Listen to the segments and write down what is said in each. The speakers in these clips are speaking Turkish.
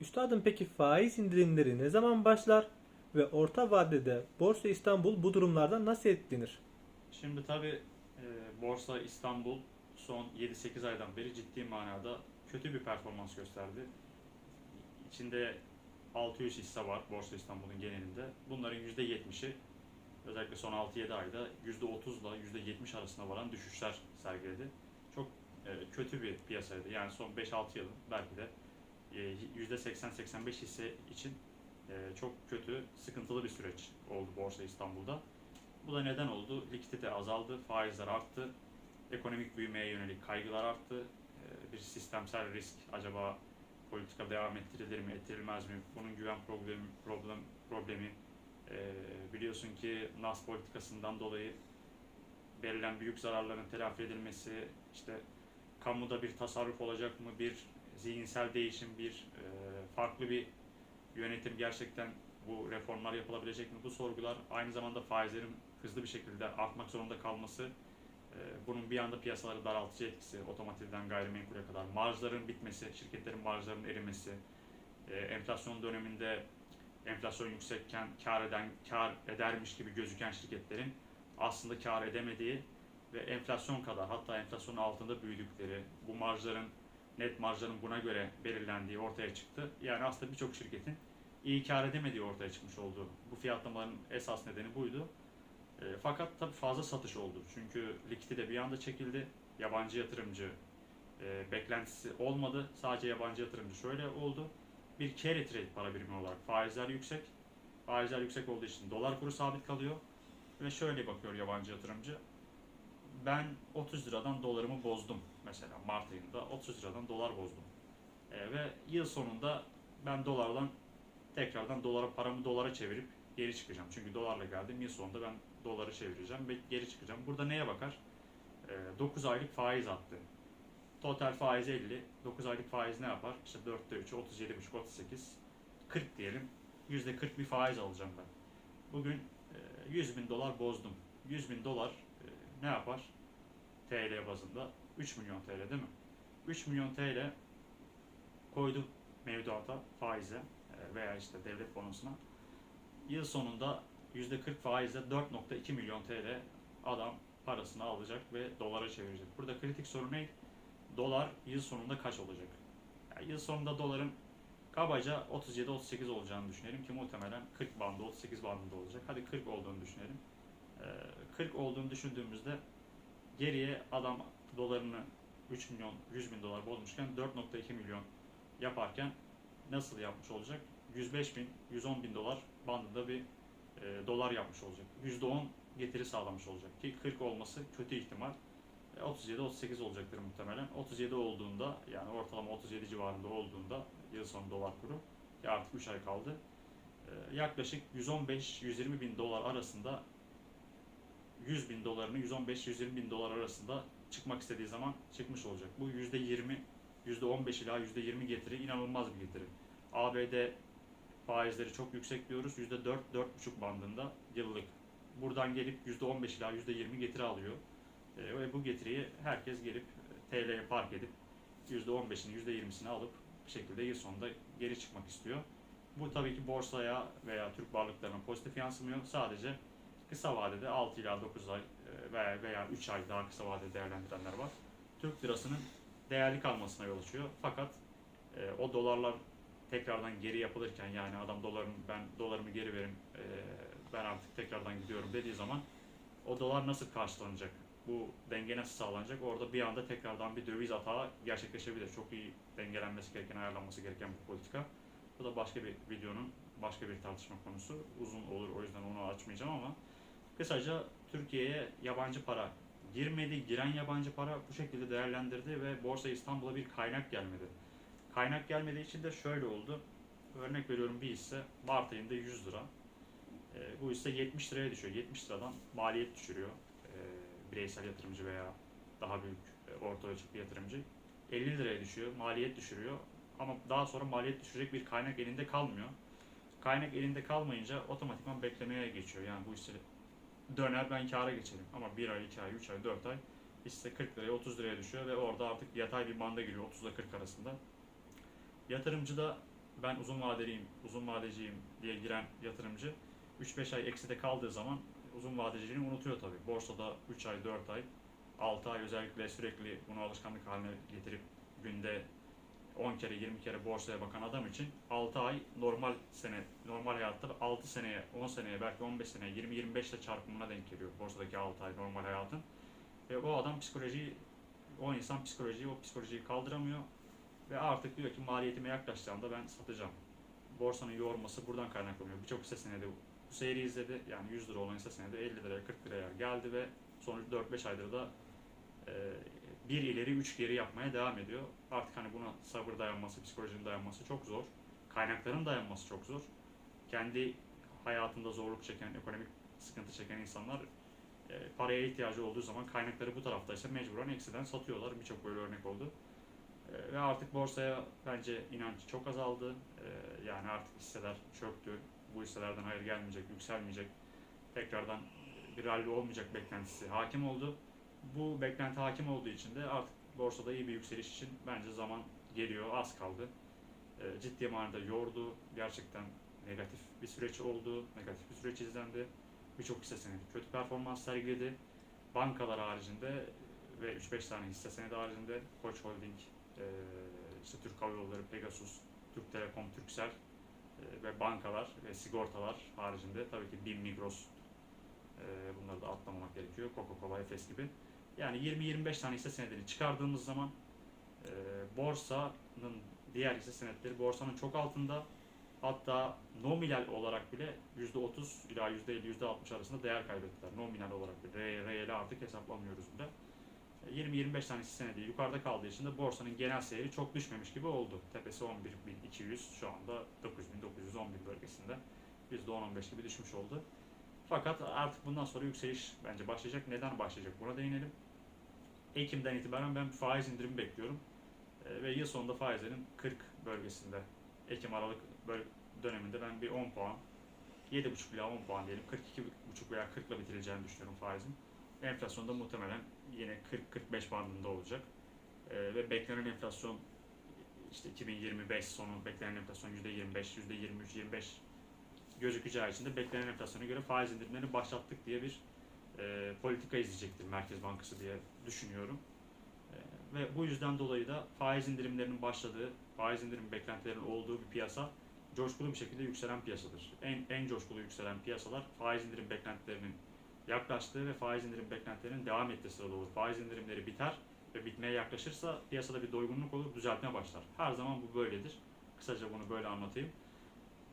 Üstadım peki faiz indirimleri ne zaman başlar ve orta vadede Borsa İstanbul bu durumlardan nasıl etkilenir? Şimdi tabi Borsa İstanbul son 7-8 aydan beri ciddi manada kötü bir performans gösterdi. İçinde 600 hisse var Borsa İstanbul'un genelinde. Bunların %70'i özellikle son 6-7 ayda %30 ile %70 arasında varan düşüşler sergiledi. Çok e, kötü bir piyasaydı. Yani son 5-6 yılın belki de e, %80-85 hisse için e, çok kötü, sıkıntılı bir süreç oldu Borsa İstanbul'da. Bu da neden oldu? Likidite azaldı, faizler arttı, ekonomik büyümeye yönelik kaygılar arttı. Ee, Bir sistemsel risk acaba politika devam ettirilir mi, ettirilmez mi? Bunun güven problemi, problem, problemi Ee, biliyorsun ki NAS politikasından dolayı verilen büyük zararların telafi edilmesi, işte kamuda bir tasarruf olacak mı, bir zihinsel değişim, bir e, farklı bir yönetim gerçekten bu reformlar yapılabilecek mi? Bu sorgular aynı zamanda faizlerin hızlı bir şekilde artmak zorunda kalması, e, bunun bir anda piyasaları daraltıcı etkisi, otomotivden gayrimenkule kadar, marjların bitmesi, şirketlerin marjlarının erimesi, e, enflasyon döneminde enflasyon yüksekken kar eden kar edermiş gibi gözüken şirketlerin aslında kar edemediği ve enflasyon kadar hatta enflasyonun altında büyüdükleri, bu marjların net marjların buna göre belirlendiği ortaya çıktı. Yani aslında birçok şirketin iyi kar edemediği ortaya çıkmış oldu. Bu fiyatlamaların esas nedeni buydu. E, fakat tabii fazla satış oldu. Çünkü likiti de bir anda çekildi. Yabancı yatırımcı e, beklentisi olmadı. Sadece yabancı yatırımcı şöyle oldu. Bir carry trade para birimi olarak faizler yüksek. Faizler yüksek olduğu için dolar kuru sabit kalıyor. Ve şöyle bakıyor yabancı yatırımcı. Ben 30 liradan dolarımı bozdum mesela Mart ayında 30 liradan dolar bozdum. E, ve yıl sonunda ben dolardan tekrardan dolara paramı dolara çevirip geri çıkacağım. Çünkü dolarla geldim. Yıl sonunda ben doları çevireceğim ve geri çıkacağım. Burada neye bakar? E, 9 aylık faiz attı. Total faiz 50. 9 aylık faiz ne yapar? İşte 4'te 3, 37,5, 38, 40 diyelim. %40 bir faiz alacağım ben. Bugün e, 100 bin dolar bozdum. 100 bin dolar e, ne yapar? TL bazında 3 milyon TL değil mi? 3 milyon TL koyduk mevduata, faize e, veya işte devlet bonosuna. Yıl sonunda %40 faizle 4.2 milyon TL adam parasını alacak ve dolara çevirecek. Burada kritik soru ne? Dolar yıl sonunda kaç olacak? Yani yıl sonunda doların kabaca 37-38 olacağını düşünelim ki muhtemelen 40 bandı, 38 bandında olacak. Hadi 40 olduğunu düşünelim. Ee, 40 olduğunu düşündüğümüzde geriye adam dolarını 3 milyon, 100 bin dolar bozmuşken 4.2 milyon yaparken nasıl yapmış olacak? 105 bin, 110 bin dolar bandında bir e, dolar yapmış olacak. %10 getiri sağlamış olacak ki 40 olması kötü ihtimal. E, 37-38 olacaktır muhtemelen. 37 olduğunda yani ortalama 37 civarında olduğunda yıl sonu dolar kuru ki artık 3 ay kaldı. E, yaklaşık 115-120 bin dolar arasında 100 bin dolarını 115-120 bin dolar arasında çıkmak istediği zaman çıkmış olacak. Bu %20, %15 ila %20 getiri inanılmaz bir getiri. ABD faizleri çok yüksek diyoruz. %4-4,5 bandında yıllık. Buradan gelip %15 ila %20 getiri alıyor. E, ve bu getiriyi herkes gelip e, TL'ye park edip %15'ini %20'sini alıp bir şekilde yıl sonunda geri çıkmak istiyor. Bu tabii ki borsaya veya Türk varlıklarına pozitif yansımıyor. Sadece kısa vadede 6 ila 9 ay veya, veya 3 ay daha kısa vadede değerlendirenler var. Türk lirasının değerli kalmasına yol açıyor. Fakat e, o dolarlar tekrardan geri yapılırken yani adam dolarım ben dolarımı geri verin e, ben artık tekrardan gidiyorum dediği zaman o dolar nasıl karşılanacak? Bu denge nasıl sağlanacak? Orada bir anda tekrardan bir döviz atağı gerçekleşebilir. Çok iyi dengelenmesi gereken, ayarlanması gereken bu politika. Bu da başka bir videonun başka bir tartışma konusu. Uzun olur o yüzden onu açmayacağım ama kısaca Türkiye'ye yabancı para girmedi. Giren yabancı para bu şekilde değerlendirdi ve Borsa İstanbul'a bir kaynak gelmedi. Kaynak gelmediği için de şöyle oldu. Örnek veriyorum bir hisse Mart ayında 100 lira. E, bu hisse 70 liraya düşüyor. 70 liradan maliyet düşürüyor. E, bireysel yatırımcı veya daha büyük e, orta ölçekli yatırımcı. 50 liraya düşüyor. Maliyet düşürüyor. Ama daha sonra maliyet düşürecek bir kaynak elinde kalmıyor. Kaynak elinde kalmayınca otomatikman beklemeye geçiyor. Yani bu hisse döner ben kâra geçerim. Ama 1 ay, 2 ay, 3 ay, 4 ay hisse 40 liraya 30 liraya düşüyor ve orada artık yatay bir banda giriyor 30 ile 40 arasında. Yatırımcı da ben uzun vadeliyim, uzun vadeciyim diye giren yatırımcı 3-5 ay ekside kaldığı zaman uzun vadeciliğini unutuyor tabii. Borsada 3 ay, 4 ay, 6 ay özellikle sürekli bunu alışkanlık haline getirip günde 10 kere 20 kere borsaya bakan adam için 6 ay normal sene normal hayatta 6 seneye 10 seneye belki 15 seneye 20 25 ile çarpımına denk geliyor borsadaki 6 ay normal hayatın. Ve o adam psikolojiyi o insan psikolojiyi o psikolojiyi kaldıramıyor ve artık diyor ki maliyetime yaklaşacağımda ben satacağım. Borsanın yorması buradan kaynaklanıyor. Birçok hisse senedi bu seyri izledi. Yani 100 lira olan hisse senedi 50 liraya 40 liraya geldi ve sonuç 4-5 aydır da e, bir ileri üç geri yapmaya devam ediyor. Artık hani buna sabır dayanması, psikolojinin dayanması çok zor. Kaynakların dayanması çok zor. Kendi hayatında zorluk çeken, ekonomik sıkıntı çeken insanlar e, paraya ihtiyacı olduğu zaman kaynakları bu taraftaysa mecburen eksiden satıyorlar. Birçok böyle örnek oldu. E, ve artık borsaya bence inanç çok azaldı. E, yani artık hisseler çöktü. Bu hisselerden hayır gelmeyecek, yükselmeyecek. Tekrardan bir rally olmayacak beklentisi hakim oldu bu beklenti hakim olduğu için de artık borsada iyi bir yükseliş için bence zaman geliyor, az kaldı. E, ciddi manada yordu, gerçekten negatif bir süreç oldu, negatif bir süreç izlendi. Birçok hisse senedi kötü performans sergiledi. Bankalar haricinde ve 3-5 tane hisse senedi haricinde Koç Holding, e, işte Türk Hava Yolları, Pegasus, Türk Telekom, Turkcell e, ve bankalar ve sigortalar haricinde tabii ki BİM, Migros, e, bunları da atlamamak gerekiyor. Coca-Cola, Efes gibi. Yani 20-25 tane hisse senedini çıkardığımız zaman e, borsanın diğer hisse senetleri borsanın çok altında hatta nominal olarak bile %30 ila %50 %60 arasında değer kaybettiler. Nominal olarak bile. Re, reeli artık hesaplamıyoruz bile. E, 20-25 tane hisse senedi yukarıda kaldığı için de borsanın genel seyri çok düşmemiş gibi oldu. Tepesi 11.200 şu anda 9.911 bölgesinde %10-15 gibi düşmüş oldu. Fakat artık bundan sonra yükseliş bence başlayacak. Neden başlayacak? Buna değinelim. Ekim'den itibaren ben faiz indirimi bekliyorum. Ee, ve yıl sonunda faizlerin 40 bölgesinde Ekim Aralık döneminde ben bir 10 puan 7,5 ila 10 puan diyelim 42,5 veya 40 ile bitireceğini düşünüyorum faizin. Enflasyon da muhtemelen yine 40-45 bandında olacak. Ee, ve beklenen enflasyon işte 2025 sonu beklenen enflasyon %25, %23, 25 gözükeceği için de beklenen enflasyona göre faiz indirimlerini başlattık diye bir e, politika izleyecektir Merkez Bankası diye düşünüyorum. E, ve bu yüzden dolayı da faiz indirimlerinin başladığı, faiz indirim beklentilerinin olduğu bir piyasa coşkulu bir şekilde yükselen piyasadır. En, en coşkulu yükselen piyasalar faiz indirim beklentilerinin yaklaştığı ve faiz indirim beklentilerinin devam ettiği sırada olur. Faiz indirimleri biter ve bitmeye yaklaşırsa piyasada bir doygunluk olur, düzeltme başlar. Her zaman bu böyledir. Kısaca bunu böyle anlatayım.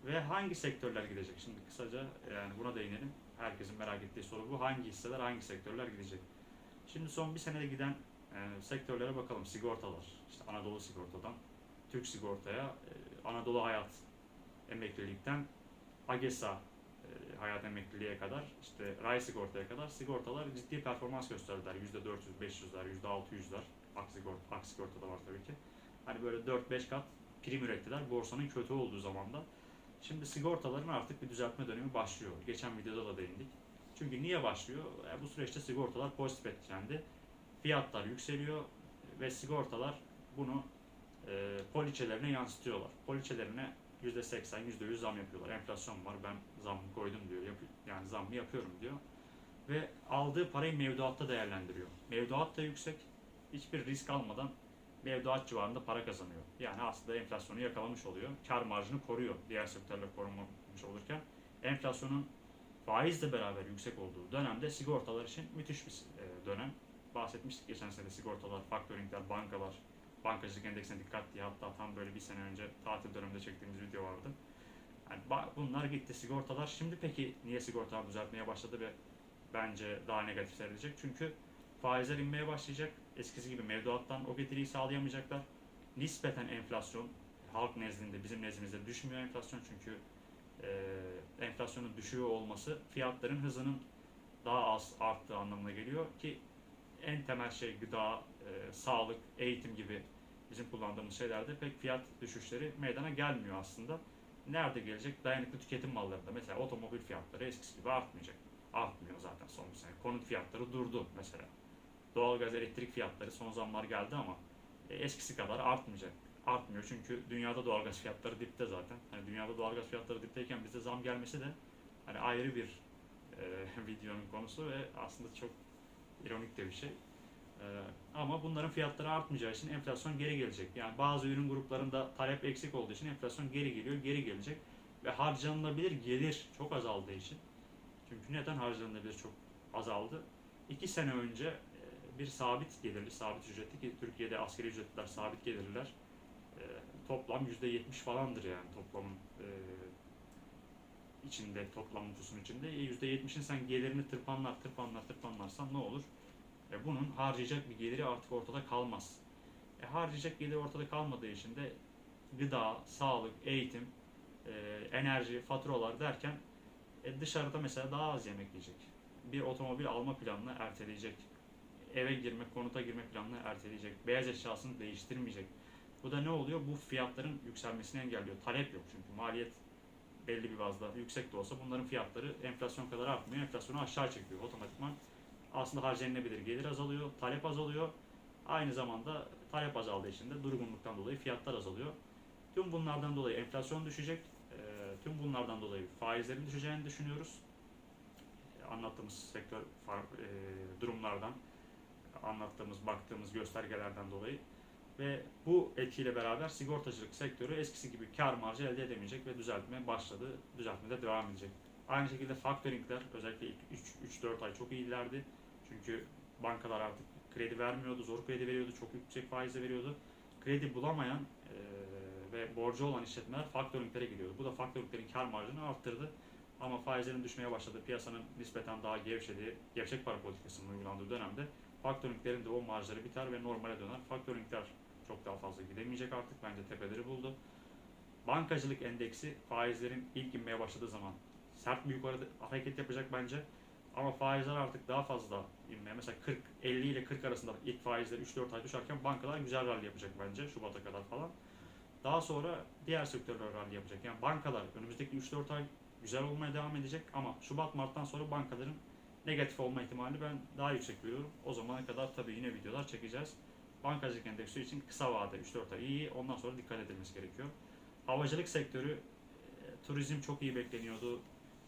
Ve hangi sektörler gidecek? Şimdi kısaca yani buna değinelim. Herkesin merak ettiği soru bu. Hangi hisseler, hangi sektörler gidecek? Şimdi son bir senede giden e, sektörlere bakalım. Sigortalar. İşte Anadolu Sigorta'dan Türk Sigorta'ya, e, Anadolu Hayat Emeklilikten AGESA e, Hayat Emekliliğe kadar, işte Ray Sigorta'ya kadar sigortalar ciddi performans gösterdiler. %400, 500'ler, %600'ler. Ak Sigorta, Ak Sigorta da var tabii ki. Hani böyle 4-5 kat prim ürettiler borsanın kötü olduğu zamanda. Şimdi sigortaların artık bir düzeltme dönemi başlıyor. Geçen videoda da değindik. Çünkü niye başlıyor? E, bu süreçte sigortalar pozitif etkilendi. Fiyatlar yükseliyor ve sigortalar bunu e, poliçelerine yansıtıyorlar. Poliçelerine %80, %100 zam yapıyorlar. Enflasyon var ben zam koydum diyor. Yap, yani zammı yapıyorum diyor. Ve aldığı parayı mevduatta değerlendiriyor. Mevduat da yüksek. Hiçbir risk almadan mevduat civarında para kazanıyor. Yani aslında enflasyonu yakalamış oluyor. Kar marjını koruyor diğer sektörle korunmamış olurken. Enflasyonun faizle beraber yüksek olduğu dönemde sigortalar için müthiş bir e, dönem. Bahsetmiştik geçen sene sigortalar, faktöringler, bankalar, bankacılık endeksine dikkat diye hatta tam böyle bir sene önce tatil döneminde çektiğimiz video vardı. Yani bunlar gitti sigortalar. Şimdi peki niye sigortalar düzeltmeye başladı ve bence daha negatif seyredecek? Çünkü faizler inmeye başlayacak. Eskisi gibi mevduattan o getiriyi sağlayamayacaklar. Nispeten enflasyon halk nezdinde, bizim nezdimizde düşmüyor enflasyon çünkü e, enflasyonun düşüyor olması fiyatların hızının daha az arttığı anlamına geliyor ki en temel şey gıda, e, sağlık, eğitim gibi bizim kullandığımız şeylerde pek fiyat düşüşleri meydana gelmiyor aslında. Nerede gelecek? Dayanıklı tüketim mallarında. Mesela otomobil fiyatları eskisi gibi artmayacak. Artmıyor zaten son bir sene. Konut fiyatları durdu mesela. Doğalgaz, elektrik fiyatları son zamlar geldi ama e, eskisi kadar artmayacak. artmıyor. Çünkü dünyada doğalgaz fiyatları dipte zaten. Hani dünyada doğalgaz fiyatları dipteyken bizde zam gelmesi de hani ayrı bir e, videonun konusu ve aslında çok ironik de bir şey. E, ama bunların fiyatları artmayacağı için enflasyon geri gelecek. Yani bazı ürün gruplarında talep eksik olduğu için enflasyon geri geliyor, geri gelecek. Ve harcanılabilir gelir çok azaldığı için. Çünkü neden harcanılabilir çok azaldı? İki sene önce bir sabit gelirli, sabit ücretli ki Türkiye'de asgari ücretliler sabit gelirliler e, toplam %70 falandır yani toplamın e, içinde, toplam nüfusun içinde. E, %70'in sen gelirini tırpanlar, tırpanlar, tırpanlarsan ne olur? E, bunun harcayacak bir geliri artık ortada kalmaz. E, harcayacak geliri ortada kalmadığı için de gıda, sağlık, eğitim, e, enerji, faturalar derken e, dışarıda mesela daha az yemek yiyecek. Bir otomobil alma planını erteleyecek. Eve girme, konuta girme planını erteleyecek. Beyaz eşyasını değiştirmeyecek. Bu da ne oluyor? Bu fiyatların yükselmesini engelliyor. Talep yok çünkü maliyet belli bir bazda yüksek de olsa bunların fiyatları enflasyon kadar artmıyor. Enflasyonu aşağı çekiyor otomatikman. Aslında harcanabilir gelir azalıyor, talep azalıyor. Aynı zamanda talep azaldığı için de durgunluktan dolayı fiyatlar azalıyor. Tüm bunlardan dolayı enflasyon düşecek. Eee, Tüm bunlardan dolayı faizlerin düşeceğini düşünüyoruz. Eee, Anlattığımız sektör eee, durumlardan, anlattığımız, baktığımız göstergelerden dolayı ve bu etkiyle beraber sigortacılık sektörü eskisi gibi kar marjı elde edemeyecek ve düzeltme başladı. Düzeltmede devam edecek. Aynı şekilde factoringler özellikle ilk 3-4 ay çok iyilerdi. Çünkü bankalar artık kredi vermiyordu, zor kredi veriyordu, çok yüksek faizle veriyordu. Kredi bulamayan eee, ve borcu olan işletmeler factoringlere gidiyordu. Bu da factoringlerin kar marjını arttırdı. Ama faizlerin düşmeye başladığı, piyasanın nispeten daha gevşediği, gevşek para politikasının uygulandığı dönemde factoringlerin de o marjları biter ve normale döner. Factoringler çok daha fazla gidemeyecek artık. Bence tepeleri buldu. Bankacılık endeksi faizlerin ilk inmeye başladığı zaman sert bir yukarı hareket yapacak bence. Ama faizler artık daha fazla inmeye. Mesela 40, 50 ile 40 arasında ilk faizler 3-4 ay düşerken bankalar güzel rally yapacak bence Şubat'a kadar falan. Daha sonra diğer sektörler rally yapacak. Yani bankalar önümüzdeki 3-4 ay güzel olmaya devam edecek ama Şubat Mart'tan sonra bankaların negatif olma ihtimali ben daha yüksek görüyorum. O zamana kadar tabii yine videolar çekeceğiz. Bankacılık endeksi için kısa vade 3-4 ay iyi. Ondan sonra dikkat edilmesi gerekiyor. Havacılık sektörü e, turizm çok iyi bekleniyordu.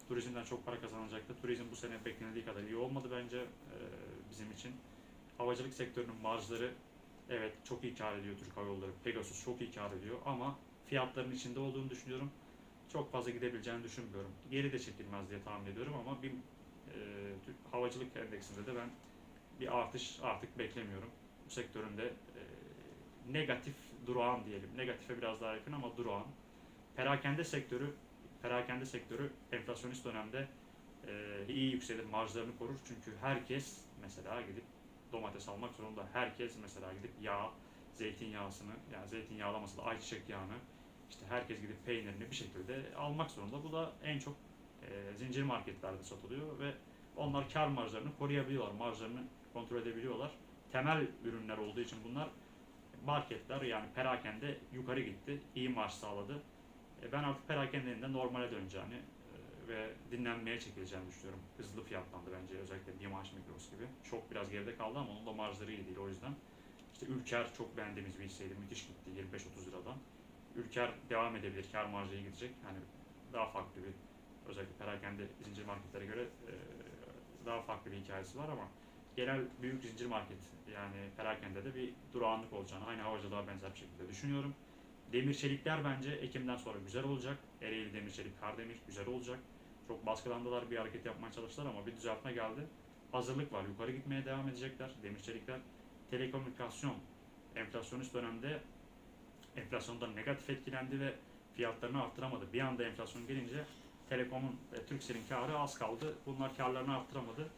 Turizmden çok para kazanacaktı. Turizm bu sene beklenildiği kadar iyi olmadı bence e, bizim için. Havacılık sektörünün marjları evet çok iyi kar ediyor Türk Hava Yolları. Pegasus çok iyi kar ediyor ama fiyatların içinde olduğunu düşünüyorum. Çok fazla gidebileceğini düşünmüyorum. Geri de çekilmez diye tahmin ediyorum ama bir Türk havacılık endeksinde de ben bir artış artık beklemiyorum. Bu sektöründe e, negatif durağan diyelim. Negatife biraz daha yakın ama durağan. Perakende sektörü perakende sektörü enflasyonist dönemde e, iyi yükselir, marjlarını korur. Çünkü herkes mesela gidip domates almak zorunda. Herkes mesela gidip yağ, zeytinyağısını, yani zeytinyağlaması da ayçiçek yağını, işte herkes gidip peynirini bir şekilde almak zorunda. Bu da en çok e, zincir marketlerde satılıyor ve onlar kar marjlarını koruyabiliyorlar, marjlarını kontrol edebiliyorlar. Temel ürünler olduğu için bunlar marketler yani perakende yukarı gitti, iyi marj sağladı. E, ben artık perakendenin de normale döneceğini e, ve dinlenmeye çekileceğini düşünüyorum. Hızlı fiyatlandı bence özellikle Dimash Migros gibi. Çok biraz geride kaldı ama onun da marjları iyi değil o yüzden. İşte Ülker çok beğendiğimiz bir hisseydi. Müthiş gitti 25-30 liradan. Ülker devam edebilir. Kar marjı iyi gidecek. Hani daha farklı bir özellikle perakende zincir marketlere göre e, daha farklı bir hikayesi var ama genel büyük zincir market yani perakende de bir durağanlık olacağını aynı havacılığa benzer bir şekilde düşünüyorum. Demir çelikler bence Ekim'den sonra güzel olacak. Ereğli demir çelik, Kardemir güzel olacak. Çok baskılandılar bir hareket yapmaya çalıştılar ama bir düzeltme geldi. Hazırlık var. Yukarı gitmeye devam edecekler. Demir çelikler. Telekomünikasyon enflasyonist dönemde enflasyondan negatif etkilendi ve fiyatlarını arttıramadı. Bir anda enflasyon gelince Telekom'un ve Turkcell'in karı az kaldı. Bunlar karlarını arttıramadı.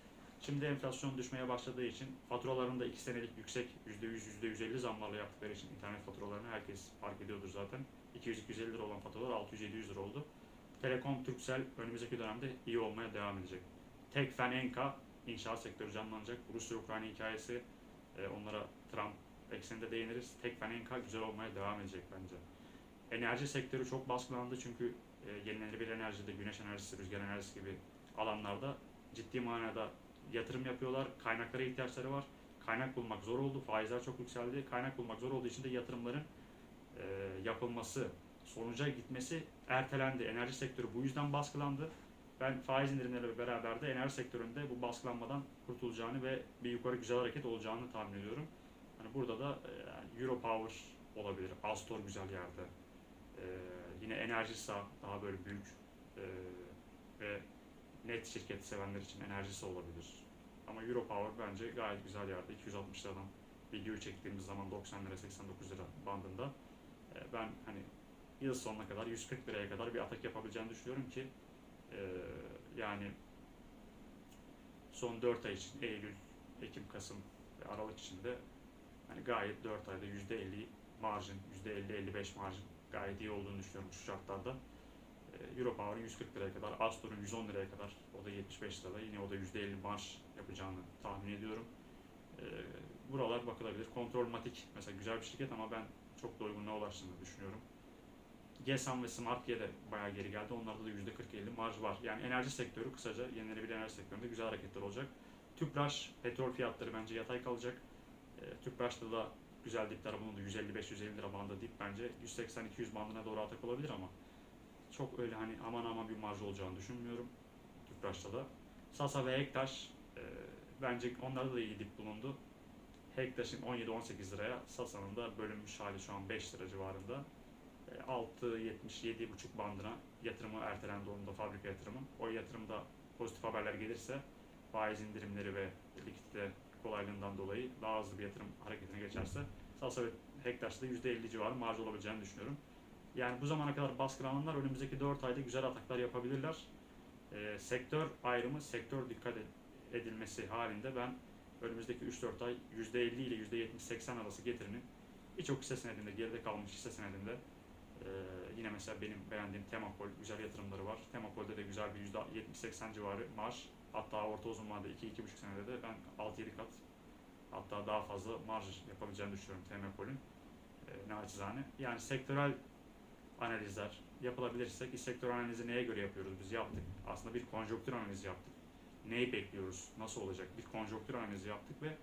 Şimdi enflasyon düşmeye başladığı için faturalarında 2 senelik yüksek %100, %150 zamlarla yaptıkları için internet faturalarını herkes fark ediyordur zaten. 200-250 lira olan faturalar 600-700 lira oldu. Telekom, Turkcell önümüzdeki dönemde iyi olmaya devam edecek. Tekfen, Enka, inşaat sektörü canlanacak. Rusya-Ukrayna hikayesi, e, onlara Trump ekseninde değiniriz. Tekfen, Enka güzel olmaya devam edecek bence. Enerji sektörü çok baskılandı çünkü e, yenilenebilir enerjide, güneş enerjisi, rüzgar enerjisi gibi alanlarda ciddi manada yatırım yapıyorlar. Kaynaklara ihtiyaçları var. Kaynak bulmak zor oldu. Faizler çok yükseldi. Kaynak bulmak zor olduğu için de yatırımların e, yapılması, sonuca gitmesi ertelendi. Enerji sektörü bu yüzden baskılandı. Ben faiz indirimleriyle beraber de enerji sektöründe bu baskılanmadan kurtulacağını ve bir yukarı güzel hareket olacağını tahmin ediyorum. Hani burada da e, yani Europower olabilir, Astor güzel yerde. E, yine Enerjisa daha böyle büyük e, ve net şirket sevenler için Enerjisa olabilir. Ama Europower bence gayet güzel yerde. 260 liradan videoyu çektiğimiz zaman 90 lira 89 lira bandında. E, ben hani yıl sonuna kadar 140 liraya kadar bir atak yapabileceğini düşünüyorum ki e, yani son 4 ay için Eylül, Ekim, Kasım ve Aralık içinde hani gayet 4 ayda %50 marjin, %50-55 marjin gayet iyi olduğunu düşünüyorum şu şartlarda. E, Europower'ın 140 liraya kadar, Astor'un 110 liraya kadar, o da 75 lirada yine o da %50 marj yapacağını tahmin ediyorum. E, buralar bakılabilir. Kontrolmatik mesela güzel bir şirket ama ben çok doygunluğa ulaştığını düşünüyorum. GESAM ve Smartgear de bayağı geri geldi. Onlarda da %40-50 marj var. Yani enerji sektörü kısaca yenilenebilir enerji sektöründe güzel hareketler olacak. Tüpraş, petrol fiyatları bence yatay kalacak. E, Tüpraş'ta da güzel dipler bulundu. 155-150 lira bandı dip bence. 180-200 bandına doğru atak olabilir ama çok öyle hani aman aman bir marj olacağını düşünmüyorum. Tüpraş'ta da. Sasa ve Ektaş e, bence onlarda da iyi dip bulundu. Hektaş'ın 17-18 liraya, Sasa'nın da bölünmüş hali şu an 5 lira civarında. E, 6-70-7,5 bandına yatırımı ertelendi onun da fabrika yatırımı. O yatırımda pozitif haberler gelirse faiz indirimleri ve likidite kolaylığından dolayı daha hızlı bir yatırım hareketine geçerse Sasa ve Hektaş'ta %50 civarı marj olabileceğini düşünüyorum. Yani bu zamana kadar baskılananlar önümüzdeki 4 ayda güzel ataklar yapabilirler. E, sektör ayrımı, sektör dikkat ed- edilmesi halinde ben önümüzdeki 3-4 ay %50 ile %70-80 arası getirinin birçok hisse senedinde, geride kalmış hisse senedinde ee, yine mesela benim beğendiğim Temapol güzel yatırımları var. Temapol'de de güzel bir %70-80 civarı marj. Hatta orta uzun vadede 2-2,5 senede de ben 6-7 kat hatta daha fazla marj yapabileceğini düşünüyorum Temapol'ün. E, ne açızane. Yani sektörel analizler yapılabilirse ki sektör analizi neye göre yapıyoruz biz yaptık. Aslında bir konjonktür analizi yaptık. Neyi bekliyoruz, nasıl olacak bir konjonktür analizi yaptık ve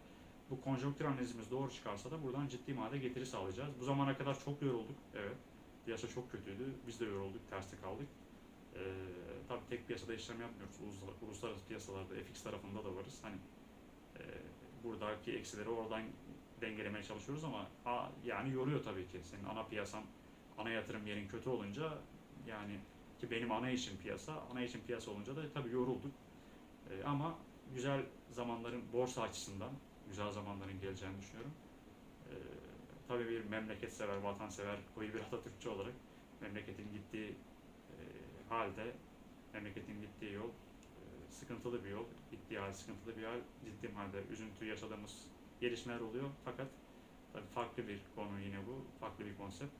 bu konjonktür analizimiz doğru çıkarsa da buradan ciddi manada getiri sağlayacağız. Bu zamana kadar çok yorulduk, evet. Piyasa çok kötüydü, biz de yorulduk, terste kaldık. Ee, tabii tek piyasada işlem yapmıyoruz, Uluslar- uluslararası piyasalarda, FX tarafında da varız. Hani e, buradaki eksileri oradan dengelemeye çalışıyoruz ama a, yani yoruyor tabii ki. Senin ana piyasan, ana yatırım yerin kötü olunca yani ki benim ana işim piyasa, ana işim piyasa olunca da tabii yorulduk. Ee, ama güzel zamanların borsa açısından güzel zamanların geleceğini düşünüyorum. Ee, tabii bir memleket sever, vatansever, koyu bir Atatürkçü olarak memleketin gittiği e, halde, memleketin gittiği yol e, sıkıntılı bir yol, gittiği hal sıkıntılı bir hal, ciddi halde üzüntü yaşadığımız gelişmeler oluyor. Fakat tabii farklı bir konu yine bu, farklı bir konsept.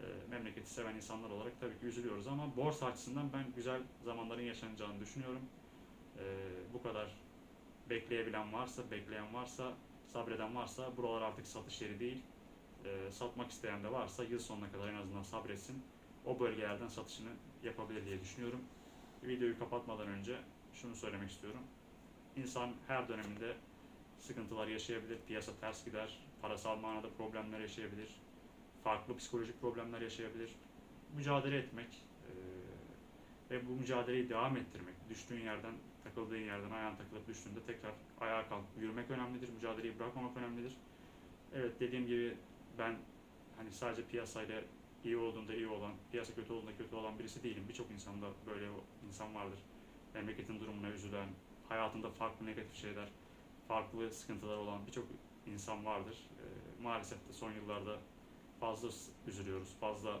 E, memleketi seven insanlar olarak tabii ki üzülüyoruz ama borsa açısından ben güzel zamanların yaşanacağını düşünüyorum. E, bu kadar bekleyebilen varsa, bekleyen varsa, sabreden varsa buralar artık satış yeri değil. Satmak isteyen de varsa yıl sonuna kadar en azından sabretsin. O bölgelerden satışını yapabilir diye düşünüyorum. Videoyu kapatmadan önce şunu söylemek istiyorum. İnsan her döneminde sıkıntılar yaşayabilir, piyasa ters gider, parasal manada problemler yaşayabilir, farklı psikolojik problemler yaşayabilir. Mücadele etmek e, ve bu mücadeleyi devam ettirmek, düştüğün yerden, takıldığın yerden ayağın takılıp düştüğünde tekrar ayağa kalkıp yürümek önemlidir, mücadeleyi bırakmamak önemlidir. Evet dediğim gibi ben hani sadece piyasayla iyi olduğunda iyi olan, piyasa kötü olduğunda kötü olan birisi değilim. Birçok insanda böyle insan vardır. Memleketin durumuna üzülen, hayatında farklı negatif şeyler, farklı sıkıntılar olan birçok insan vardır. Maalesef de son yıllarda fazla üzülüyoruz, fazla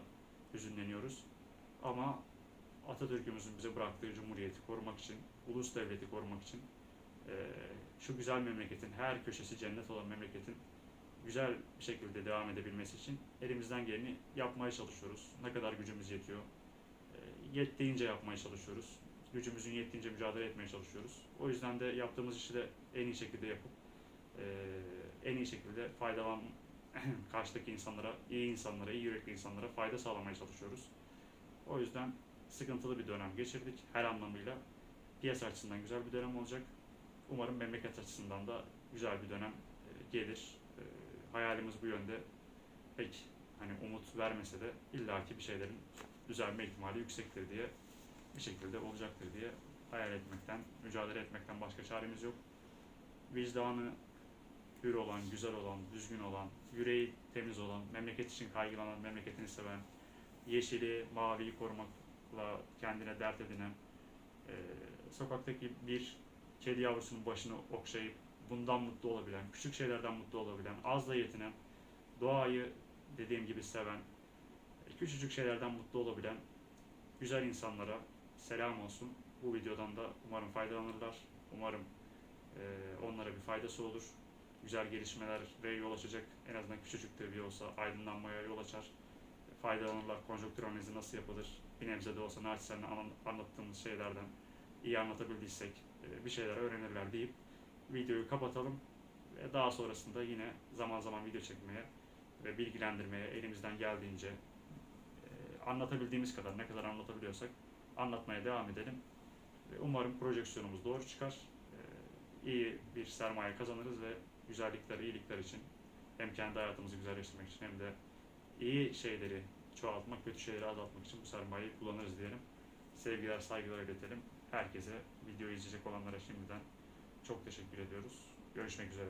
hüzünleniyoruz. Ama Atatürk'ümüzün bize bıraktığı cumhuriyeti korumak için, ulus devleti korumak için, şu güzel memleketin, her köşesi cennet olan memleketin güzel bir şekilde devam edebilmesi için elimizden geleni yapmaya çalışıyoruz. Ne kadar gücümüz yetiyor, eee, yettiğince yapmaya çalışıyoruz. Gücümüzün yettiğince mücadele etmeye çalışıyoruz. O yüzden de yaptığımız işi de en iyi şekilde yapıp eee, en iyi şekilde faydalan karşıdaki insanlara, iyi insanlara, iyi yürekli insanlara fayda sağlamaya çalışıyoruz. O yüzden sıkıntılı bir dönem geçirdik her anlamıyla. Piyasa açısından güzel bir dönem olacak. Umarım memleket açısından da güzel bir dönem e, gelir. Hayalimiz bu yönde pek hani umut vermese de illaki bir şeylerin düzelme ihtimali yüksektir diye bir şekilde olacaktır diye hayal etmekten, mücadele etmekten başka çaremiz yok. Vicdanı hür olan, güzel olan, düzgün olan, yüreği temiz olan, memleket için kaygılanan, memleketini seven, yeşili, maviyi korumakla kendine dert edinen, e, sokaktaki bir kedi yavrusunun başını okşayıp bundan mutlu olabilen, küçük şeylerden mutlu olabilen, azla yetinen, doğayı dediğim gibi seven, e, küçücük şeylerden mutlu olabilen güzel insanlara selam olsun. Bu videodan da umarım faydalanırlar. Umarım e, onlara bir faydası olur. Güzel gelişmelere yol açacak. En azından küçücük de bir olsa aydınlanmaya yol açar. Faydalanırlar. Konjonktür analizi nasıl yapılır? Bir nebze de olsa naçizane an- anlattığımız şeylerden iyi anlatabildiysek e, bir şeyler öğrenirler deyip videoyu kapatalım. Ve daha sonrasında yine zaman zaman video çekmeye ve bilgilendirmeye elimizden geldiğince e, anlatabildiğimiz kadar ne kadar anlatabiliyorsak anlatmaya devam edelim. Umarım projeksiyonumuz doğru çıkar. E, iyi bir sermaye kazanırız ve güzellikler, iyilikler için hem kendi hayatımızı güzelleştirmek için hem de iyi şeyleri çoğaltmak, kötü şeyleri azaltmak için bu sermayeyi kullanırız diyelim. Sevgiler, saygılar iletelim. Herkese, videoyu izleyecek olanlara şimdiden çok teşekkür ediyoruz. Görüşmek üzere.